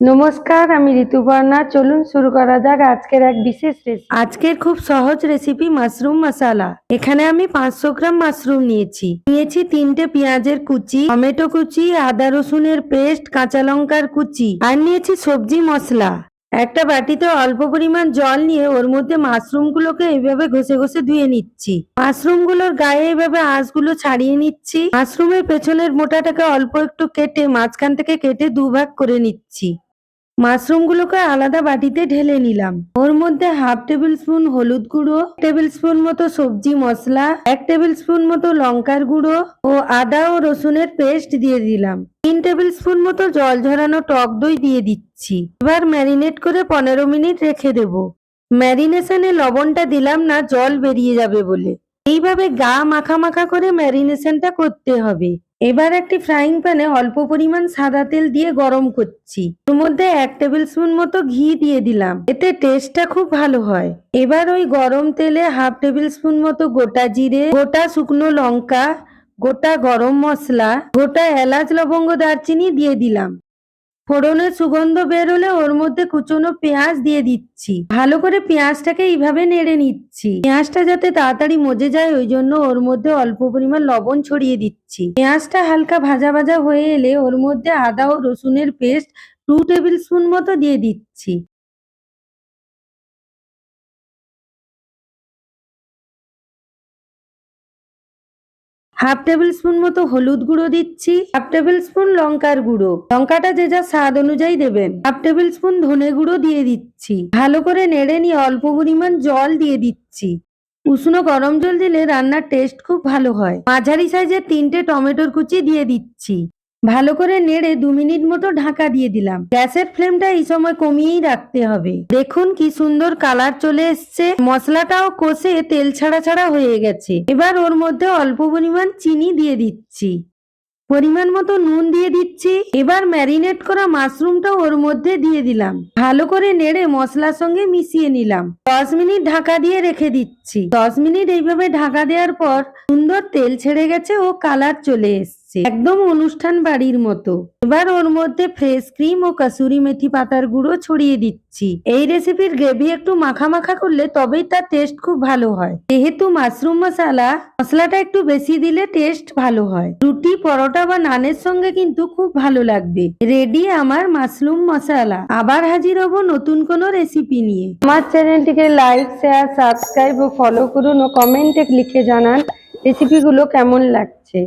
নমস্কার, আমি ঋতুপর্ণা। চলুন শুরু করা যাক আজকের এক বিশেষ রেসিপি আজকের খুব সহজ রেসিপি মাশরুম মশালা। এখানে আমি পাঁচশো গ্রাম মাশরুম নিয়েছি। নিয়েছি তিনটে পেঁয়াজের কুচি, টমেটো কুচি, আদা রসুনের পেস্ট, কাঁচা লঙ্কার কুচি আর নিয়েছি সবজি মশলা। একটা বাটিতে অল্প পরিমাণ জল নিয়ে ওর মধ্যে মাশরুমগুলোকে এইভাবে ঘষে ঘষে ধুয়ে নিচ্ছি। মাশরুমগুলোর গায়ে এইভাবে আঁশগুলো ছাড়িয়ে নিচ্ছি। মাশরুমের পেছনের মোটাটাকে অল্প একটু কেটে মাঝখান থেকে কেটে দুভাগ করে নিচ্ছি। মাশরুমগুলোকে আলাদা বাটিতে ঢেলে নিলাম। ওর মধ্যে হাফ টেবিল স্পুন হলুদ গুঁড়ো টেবিল স্পুন মতো সবজি মশলা এক টেবিল স্পুন মতো লঙ্কার গুঁড়ো ও আদা ও রসুনের পেস্ট দিয়ে দিলাম। তিন টেবিল স্পুন মতো জল ঝরানো টক দই দিয়ে দিচ্ছি। এবার ম্যারিনেট করে পনেরো মিনিট রেখে দেব। ম্যারিনেশনে লবণটা দিলাম না, জল বেরিয়ে যাবে বলে। এইভাবে গা মাখা মাখা করে ম্যারিনেশনটা করতে হবে। এবার একটি ফ্রাইং প্যানে অল্প পরিমাণ সাদা তেল দিয়ে গরম করছি। ওর মধ্যে এক টেবিল স্পুন মতো ঘি দিয়ে দিলাম। এতে টেস্টটা খুব ভালো হয়। এবার ওই গরম তেলে হাফ টেবিল স্পুন মতো গোটা জিরে, গোটা শুকনো লঙ্কা, গোটা গরম মশলা, গোটা এলাচ, লবঙ্গ, দারচিনি দিয়ে দিলাম। ফোড়নের সুগন্ধ বেরোলে ওর মধ্যে কুচনো পেঁয়াজ দিয়ে দিচ্ছি। ভালো করে পেঁয়াজটাকে এইভাবে নেড়ে নিচ্ছি। পেঁয়াজটা যাতে তাড়াতাড়ি মজে যায়, ওই জন্য ওর মধ্যে অল্প পরিমাণ লবণ ছড়িয়ে দিচ্ছি। পেঁয়াজটা হালকা ভাজা ভাজা হয়ে এলে ওর মধ্যে আদা ও রসুনের পেস্ট টু টেবিল স্পুন মতো দিয়ে দিচ্ছি। হাফ টেবিল স্পুন মতো হলুদ গুঁড়ো দিচ্ছি, হাফ টেবিল স্পুন লঙ্কার গুঁড়ো। লঙ্কাটা যে যা স্বাদ অনুযায়ী দেবেন। হাফ টেবিল স্পুন ধনে গুঁড়ো দিয়ে দিচ্ছি। ভালো করে নেড়ে নিয়ে অল্প পরিমাণ জল দিয়ে দিচ্ছি। উষ্ণ গরম জল দিলে রান্নার টেস্ট খুব ভালো হয়। মাঝারি সাইজের তিনটে টমেটোর কুচি দিয়ে দিচ্ছি। ভালো করে নেড়ে দু মিনিট মতো ঢাকা দিয়ে দিলাম। গ্যাসের ফ্লেমটা এই সময় কমিয়েই রাখতে হবে। দেখুন কি সুন্দর কালার চলে এসছে। মশলাটাও কষে তেল ছাড়া ছাড়া হয়ে গেছে। এবার ওর মধ্যে অল্প পরিমাণ চিনি দিয়ে দিচ্ছি। পরিমাণ মতো নুন দিয়ে দিচ্ছি। এবার ম্যারিনেট করা মাশরুমটা ওর মধ্যে দিয়ে দিলাম। ভালো করে নেড়ে মশলার সঙ্গে মিশিয়ে নিলাম। দশ মিনিট ঢাকা দিয়ে রেখে দিচ্ছি। দশ মিনিট এইভাবে ঢাকা দেওয়ার পর সুন্দর তেল ছেড়ে গেছে ও কালার চলে এসছে। একদম অনুষ্ঠান বাড়ির মতো। এবার ওর মধ্যে ফ্রেশ ক্রিম ও কাসুরি মেথি পাতার গুঁড়ো ছড়িয়ে দিচ্ছি। এই রেসিপির গ্রেভি একটু মাখা মাখা করলে তবেই তার টেস্ট খুব ভালো হয়। যেহেতু মাশরুম মশলা, মশলাটা একটু বেশি দিলে টেস্ট ভালো হয়। রুটি, পরোটা বা নানের সঙ্গে কিন্তু খুব ভালো লাগবে। রেডি আমার মাশরুম মশলা। আবার হাজির হব নতুন কোনো রেসিপি নিয়ে। আমার চ্যানেলটিকে লাইক শেয়ার সাবস্ক্রাইব ও ফলো করুন ও কমেন্টে লিখে জানান রেসিপিগুলো কেমন লাগছে।